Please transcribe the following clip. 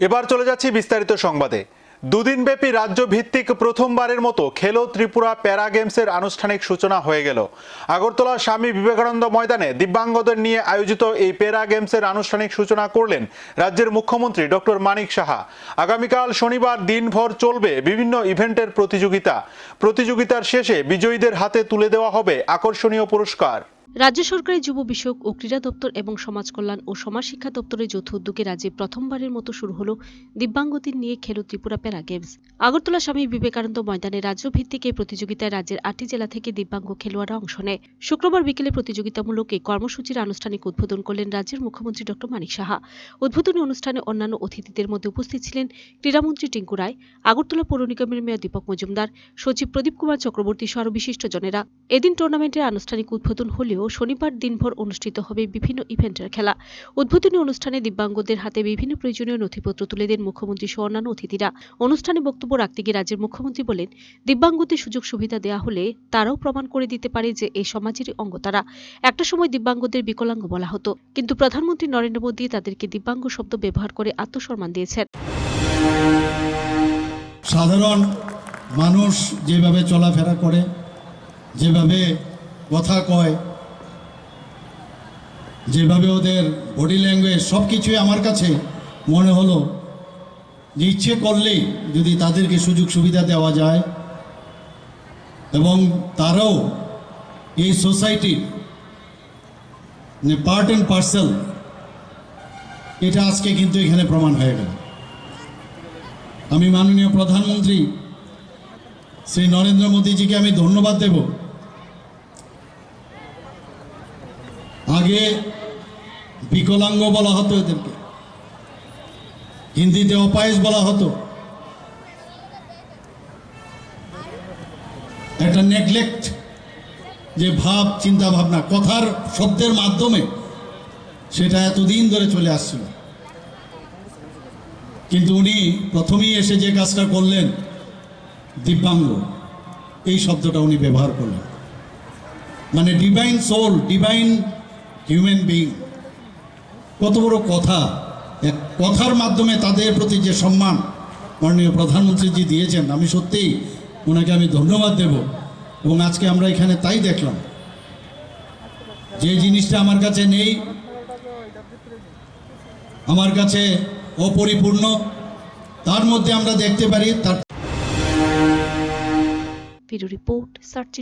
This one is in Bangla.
এবার চলে যাচ্ছি বিস্তারিত সংবাদে। দুদিনব্যাপী রাজ্য ভিত্তিক প্রথমবারের মতো খেলো ত্রিপুরা প্যারা গেমসের আনুষ্ঠানিক সূচনা হয়ে গেল। আগরতলা স্বামী বিবেকানন্দ ময়দানে দিব্যাঙ্গদের নিয়ে আয়োজিত এই প্যারা গেমসের আনুষ্ঠানিক সূচনা করলেন রাজ্যের মুখ্যমন্ত্রী ডক্টর মানিক সাহা। আগামীকাল শনিবার দিনভর চলবে বিভিন্ন ইভেন্টের প্রতিযোগিতা। প্রতিযোগিতার শেষে বিজয়ীদের হাতে তুলে দেওয়া হবে আকর্ষণীয় পুরস্কার। রাজ্য সরকারের যুব বিষয়ক ও ক্রীড়া দপ্তর এবং সমাজ কল্যাণ ও সমাজ শিক্ষা দপ্তরের যৌথ উদ্যোগে রাজ্যে প্রথমবারের মতো শুরু হলো দিব্যাঙ্গদের নিয়ে খেলো ত্রিপুরা প্যারা গেমস। আগরতলা স্বামী বিবেকানন্দ ময়দানে রাজ্য ভিত্তিক এই প্রতিযোগিতায় রাজ্যের আটটি জেলা থেকে দিব্যাঙ্গ খেলোয়াড়রা অংশ নেয়। শুক্রবার বিকেলে প্রতিযোগিতামূলক এই কর্মসূচির আনুষ্ঠানিক উদ্বোধন করলেন রাজ্যের মুখ্যমন্ত্রী ডক্টর মানিক সাহা। উদ্বোধনী অনুষ্ঠানে অন্যান্য অতিথিদের মধ্যে উপস্থিত ছিলেন ক্রীড়ামন্ত্রী টিঙ্কু রায়, আগরতলা পৌর নিগমের মেয়র দীপক মজুমদার, সচিব প্রদীপ কুমার চক্রবর্তী সহ বিশিষ্টজনেরা এদিন টুর্নামেন্টের আনুষ্ঠানিক উদ্বোধন হলেও শনিবার দিনভর অনুষ্ঠিত হবে বিভিন্ন ইভেন্টের খেলা। উদ্বোধনী অনুষ্ঠানে দিব্যাঙ্গদের হাতে বিভিন্ন প্রয়োজনীয় নথিপত্র তুলে দেন মুখ্যমন্ত্রী সহ অন্যান্য অতিথিরা। অনুষ্ঠানে বক্তব্য রাখতে গিয়ে রাজ্যের মুখ্যমন্ত্রী বলেন, দিব্যাঙ্গদের সুযোগ সুবিধা দেওয়া হলে তারাও প্রমাণ করে দিতে পারে যে এই সমাজেরই অঙ্গ তারা। একটা সময় দিব্যাঙ্গদের বিকলাঙ্গ বলা হতো, কিন্তু প্রধানমন্ত্রী নরেন্দ্র মোদী তাদেরকে দিব্যাঙ্গ শব্দ ব্যবহার করে আত্মসম্মান দিয়েছেন। সাধারণ মানুষ যেভাবে চলাফেরা করে, যেভাবে কথা কয় যেভাবে ওদের বডি ল্যাঙ্গুয়েজ সব কিছুই আমার কাছে মনে হলো যে ইচ্ছে করলেই যদি তাদেরকে সুযোগ সুবিধা দেওয়া যায় এবং তারাও এই সোসাইটির পার্ট অ্যান্ড পার্সেল এটা আজকে কিন্তু এখানে প্রমাণ হয়ে গেল। আমি মাননীয় প্রধানমন্ত্রী শ্রী নরেন্দ্র মোদীজিকে আমি ধন্যবাদ দেব। আগে বিকলাঙ্গ বলা হতো এদেরকে। হিন্দিতে অপায়েস বলা হতো। একটা নেগলেক্ট যে ভাব, চিন্তা ভাবনা, কথার, শব্দের মাধ্যমে সেটা এতদিন ধরে চলে আসছিল। কিন্তু উনি প্রথমেই এসে যে কাজটা করলেন, দিব্যাঙ্গ, এই শব্দটা উনি ব্যবহার করলেন। মানে divine soul divine human being কত বড় কথা। এক কথার মাধ্যমে তাদের প্রতি যে সম্মান মাননীয় প্রধানমন্ত্রীজি দিয়েছেন, আমি সত্যিই ওনাকে আমি ধন্যবাদ দেব এবং আজকে আমরা এখানে তাই দেখলাম। যে জিনিসটা আমার কাছে নেই, আমার কাছে অপরিপূর্ণ, তার মধ্যে আমরা দেখতে পারি তার রিপোর্ট, সার্চ